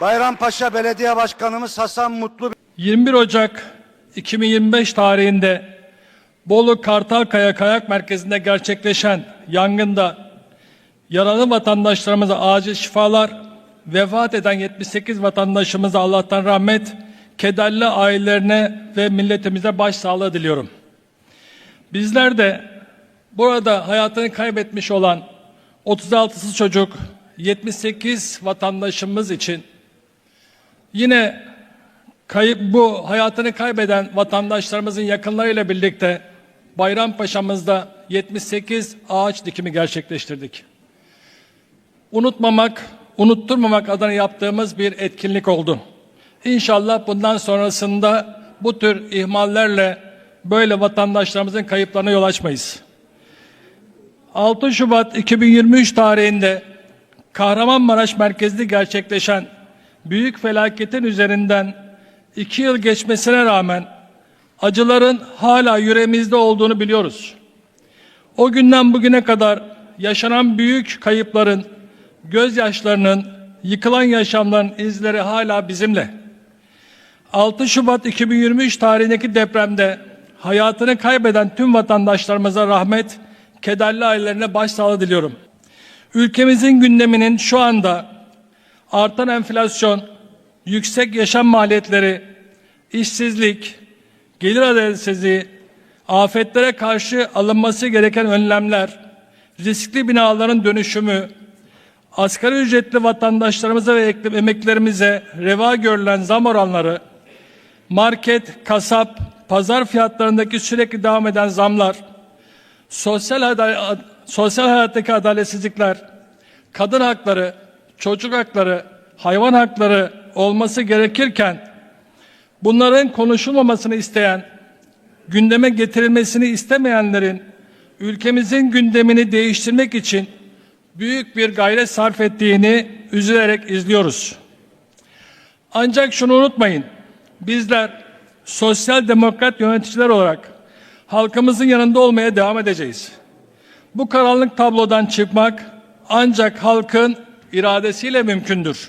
Bayrampaşa Belediye Başkanımız Hasan Mutlu 21 Ocak 2025 tarihinde Bolu Kartalkaya Kayak Merkezi'nde gerçekleşen yangında yaralı vatandaşlarımıza acil şifalar, vefat eden 78 vatandaşımıza Allah'tan rahmet, kederli ailelerine ve milletimize başsağlığı diliyorum. Bizler de burada hayatını kaybetmiş olan 36'sı çocuk, 78 vatandaşımız için yine kayıp bu hayatını kaybeden vatandaşlarımızın yakınlarıyla birlikte Bayrampaşa'mızda 78 ağaç dikimi gerçekleştirdik. Unutmamak, unutturmamak adına yaptığımız bir etkinlik oldu. İnşallah bundan sonrasında bu tür ihmallerle böyle vatandaşlarımızın kayıplarına yol açmayız. 6 Şubat 2023 tarihinde Kahramanmaraş merkezli gerçekleşen büyük felaketin üzerinden iki yıl geçmesine rağmen acıların hala yüreğimizde olduğunu biliyoruz. O günden bugüne kadar yaşanan büyük kayıpların, gözyaşlarının, yıkılan yaşamların izleri hala bizimle. 6 Şubat 2023 tarihindeki depremde hayatını kaybeden tüm vatandaşlarımıza rahmet, kederli ailelerine başsağlığı diliyorum. Ülkemizin gündeminin şu anda artan enflasyon, yüksek yaşam maliyetleri, işsizlik, gelir adaletsizliği, afetlere karşı alınması gereken önlemler, riskli binaların dönüşümü, asgari ücretli vatandaşlarımıza ve emeklilerimize reva görülen zam oranları, market, kasap, pazar fiyatlarındaki sürekli devam eden zamlar, sosyal, sosyal hayattaki adaletsizlikler, kadın hakları, çocuk hakları, hayvan hakları olması gerekirken bunların konuşulmamasını isteyen, gündeme getirilmesini istemeyenlerin ülkemizin gündemini değiştirmek için büyük bir gayret sarf ettiğini üzülerek izliyoruz. Ancak şunu unutmayın. Bizler sosyal demokrat yöneticiler olarak halkımızın yanında olmaya devam edeceğiz. Bu karanlık tablodan çıkmak ancak halkın iradesiyle mümkündür.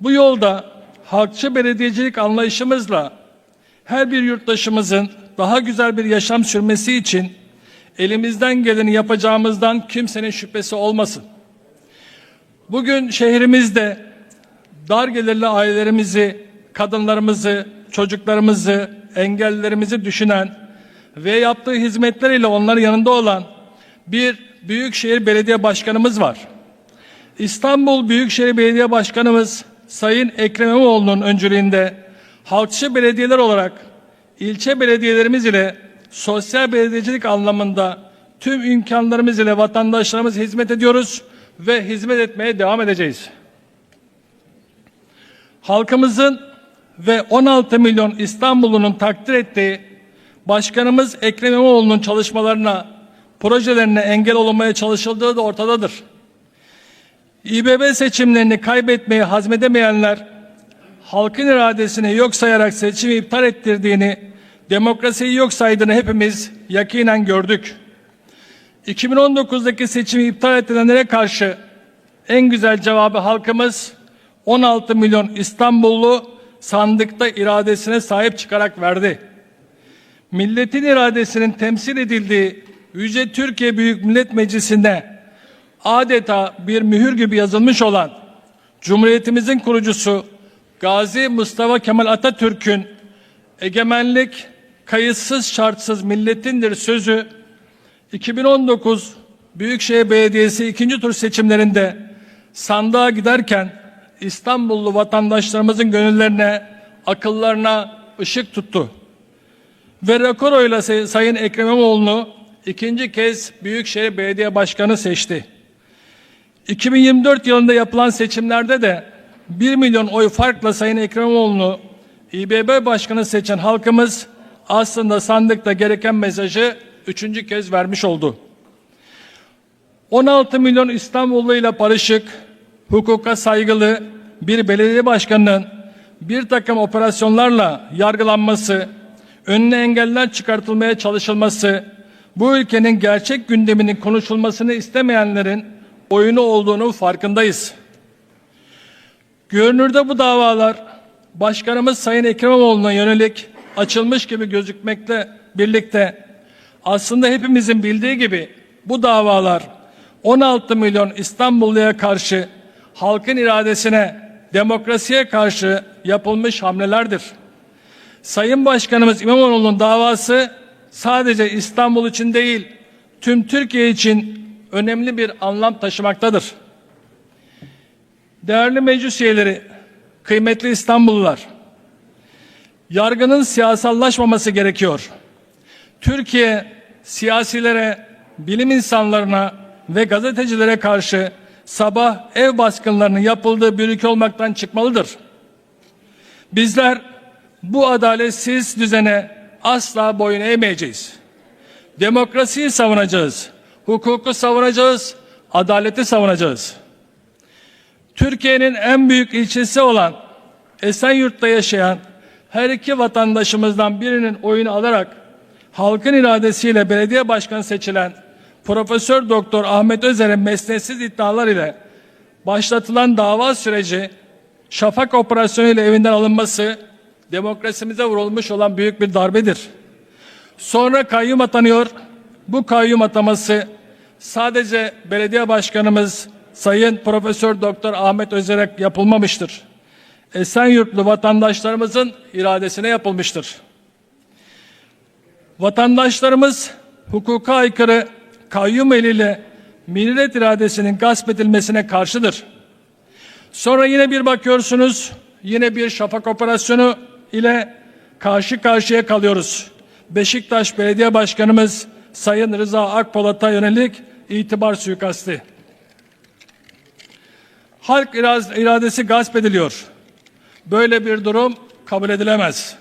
Bu yolda halkçı belediyecilik anlayışımızla her bir yurttaşımızın daha güzel bir yaşam sürmesi için elimizden geleni yapacağımızdan kimsenin şüphesi olmasın. Bugün şehrimizde dar gelirli ailelerimizi, kadınlarımızı, çocuklarımızı, engellilerimizi düşünen ve yaptığı hizmetleriyle onların yanında olan bir Büyükşehir Belediye Başkanımız var. İstanbul Büyükşehir Belediye Başkanımız Sayın Ekrem İmamoğlu'nun öncülüğünde halkçı belediyeler olarak ilçe belediyelerimiz ile sosyal belediyecilik anlamında tüm imkanlarımız ile vatandaşlarımız hizmet ediyoruz ve hizmet etmeye devam edeceğiz. Halkımızın ve 16 milyon İstanbul'unun takdir ettiği Başkanımız Ekrem İmamoğlu'nun çalışmalarına, projelerine engel olunmaya çalışıldığı da ortadadır. İBB seçimlerini kaybetmeyi hazmedemeyenler halkın iradesini yok sayarak seçimi iptal ettirdiğini, demokrasiyi yok saydığını hepimiz yakinen gördük. 2019'daki seçimi iptal edilenlere karşı en güzel cevabı halkımız 16 milyon İstanbullu sandıkta iradesine sahip çıkarak verdi. Milletin iradesinin temsil edildiği Yüce Türkiye Büyük Millet Meclisi'nde adeta bir mühür gibi yazılmış olan Cumhuriyetimizin kurucusu Gazi Mustafa Kemal Atatürk'ün egemenlik kayıtsız şartsız milletindir sözü 2019 Büyükşehir Belediyesi ikinci tur seçimlerinde sandığa giderken İstanbullu vatandaşlarımızın gönüllerine, akıllarına ışık tuttu. Ve rekor oyla Say- Sayın Ekrem İmamoğlu'nu ikinci kez Büyükşehir Belediye Başkanı seçti. 2024 yılında yapılan seçimlerde de 1 milyon oy farkla Sayın Ekrem İBB Başkanı seçen halkımız aslında sandıkta gereken mesajı üçüncü kez vermiş oldu. 16 milyon İstanbullu ile barışık, hukuka saygılı bir belediye başkanının bir takım operasyonlarla yargılanması, önüne engeller çıkartılmaya çalışılması, bu ülkenin gerçek gündeminin konuşulmasını istemeyenlerin oyunu olduğunu farkındayız. Görünürde bu davalar Başkanımız Sayın Ekrem İmamoğlu'na yönelik açılmış gibi gözükmekle birlikte aslında hepimizin bildiği gibi bu davalar 16 milyon İstanbulluya karşı halkın iradesine, demokrasiye karşı yapılmış hamlelerdir. Sayın Başkanımız İmamoğlu'nun davası sadece İstanbul için değil, tüm Türkiye için önemli bir anlam taşımaktadır. Değerli meclis üyeleri, kıymetli İstanbullular, yargının siyasallaşmaması gerekiyor. Türkiye siyasilere, bilim insanlarına ve gazetecilere karşı sabah ev baskınlarının yapıldığı bir ülke olmaktan çıkmalıdır. Bizler bu adaletsiz düzene asla boyun eğmeyeceğiz. Demokrasiyi savunacağız, hukuku savunacağız, adaleti savunacağız. Türkiye'nin en büyük ilçesi olan Esenyurt'ta yaşayan her iki vatandaşımızdan birinin oyunu alarak halkın iradesiyle belediye başkanı seçilen Profesör Doktor Ahmet Özer'in mesnetsiz iddialar ile başlatılan dava süreci şafak operasyonu ile evinden alınması demokrasimize vurulmuş olan büyük bir darbedir. Sonra kayyum atanıyor. Bu kayyum ataması sadece belediye başkanımız Sayın Profesör Doktor Ahmet Özer'e yapılmamıştır. Esenyurtlu vatandaşlarımızın iradesine yapılmıştır. Vatandaşlarımız hukuka aykırı kayyum eliyle millet iradesinin gasp edilmesine karşıdır. Sonra yine bir bakıyorsunuz, yine bir şafak operasyonu ile karşı karşıya kalıyoruz. Beşiktaş Belediye Başkanımız Sayın Rıza Akpolat'a yönelik itibar suikasti. Halk iradesi gasp ediliyor. Böyle bir durum kabul edilemez.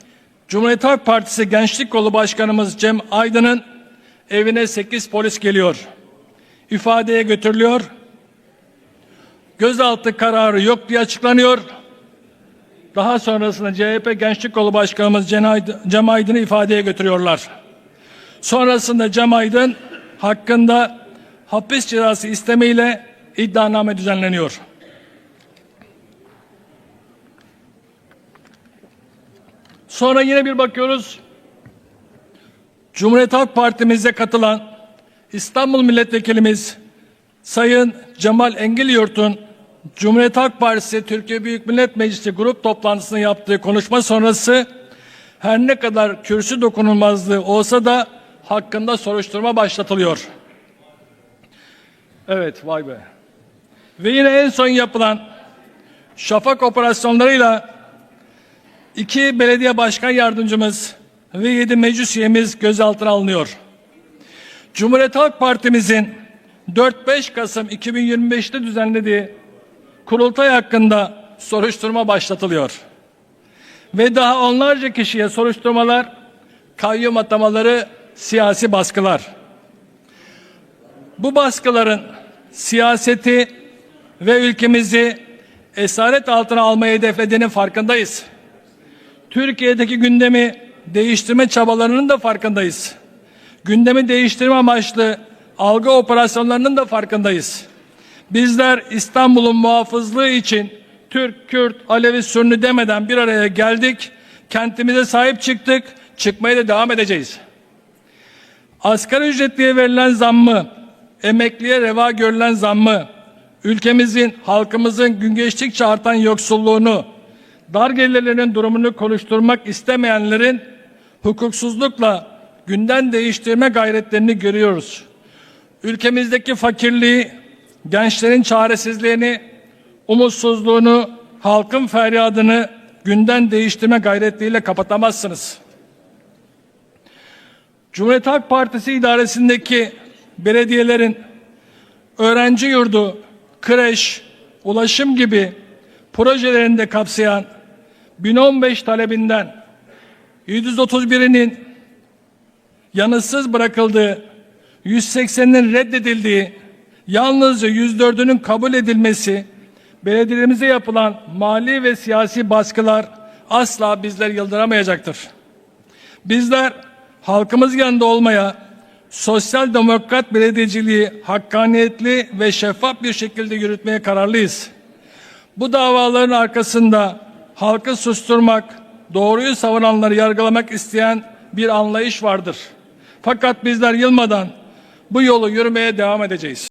Cumhuriyet Halk Partisi Gençlik Kolu Başkanımız Cem Aydın'ın evine 8 polis geliyor. İfadeye götürülüyor. Gözaltı kararı yok diye açıklanıyor. Daha sonrasında CHP Gençlik Kolu Başkanımız Cem Aydın'ı ifadeye götürüyorlar. Sonrasında Cem Aydın hakkında hapis cezası istemeyle iddianame düzenleniyor. Sonra yine bir bakıyoruz. Cumhuriyet Halk Partimize katılan İstanbul Milletvekilimiz Sayın Cemal Engelyurt'un Cumhuriyet Halk Partisi Türkiye Büyük Millet Meclisi grup toplantısında yaptığı konuşma sonrası her ne kadar kürsü dokunulmazlığı olsa da hakkında soruşturma başlatılıyor. Evet vay be. Ve yine en son yapılan şafak operasyonlarıyla iki belediye başkan yardımcımız ve yedi meclis üyemiz gözaltına alınıyor. Cumhuriyet Halk Partimizin 4-5 Kasım 2025'te düzenlediği kurultay hakkında soruşturma başlatılıyor. Ve daha onlarca kişiye soruşturmalar, kayyum atamaları, siyasi baskılar. Bu baskıların siyaseti ve ülkemizi esaret altına almayı hedeflediğinin farkındayız. Türkiye'deki gündemi değiştirme çabalarının da farkındayız. Gündemi değiştirme amaçlı algı operasyonlarının da farkındayız. Bizler İstanbul'un muhafızlığı için Türk, Kürt, Alevi, Sünni demeden bir araya geldik. Kentimize sahip çıktık. Çıkmaya da devam edeceğiz. Asgari ücretliye verilen zammı, emekliye reva görülen zammı, ülkemizin, halkımızın gün geçtikçe artan yoksulluğunu, dar gelirlerinin durumunu konuşturmak istemeyenlerin hukuksuzlukla günden değiştirme gayretlerini görüyoruz. Ülkemizdeki fakirliği, gençlerin çaresizliğini, umutsuzluğunu, halkın feryadını günden değiştirme gayretleriyle kapatamazsınız. Cumhuriyet Halk Partisi idaresindeki belediyelerin öğrenci yurdu, kreş, ulaşım gibi projelerini de kapsayan 1015 talebinden 731'inin yanıtsız bırakıldığı, 180'inin reddedildiği, yalnızca 104'ünün kabul edilmesi, belediyelerimize yapılan mali ve siyasi baskılar asla bizler yıldıramayacaktır. Bizler halkımız yanında olmaya, sosyal demokrat belediyeciliği hakkaniyetli ve şeffaf bir şekilde yürütmeye kararlıyız. Bu davaların arkasında halkı susturmak, doğruyu savunanları yargılamak isteyen bir anlayış vardır. Fakat bizler yılmadan bu yolu yürümeye devam edeceğiz.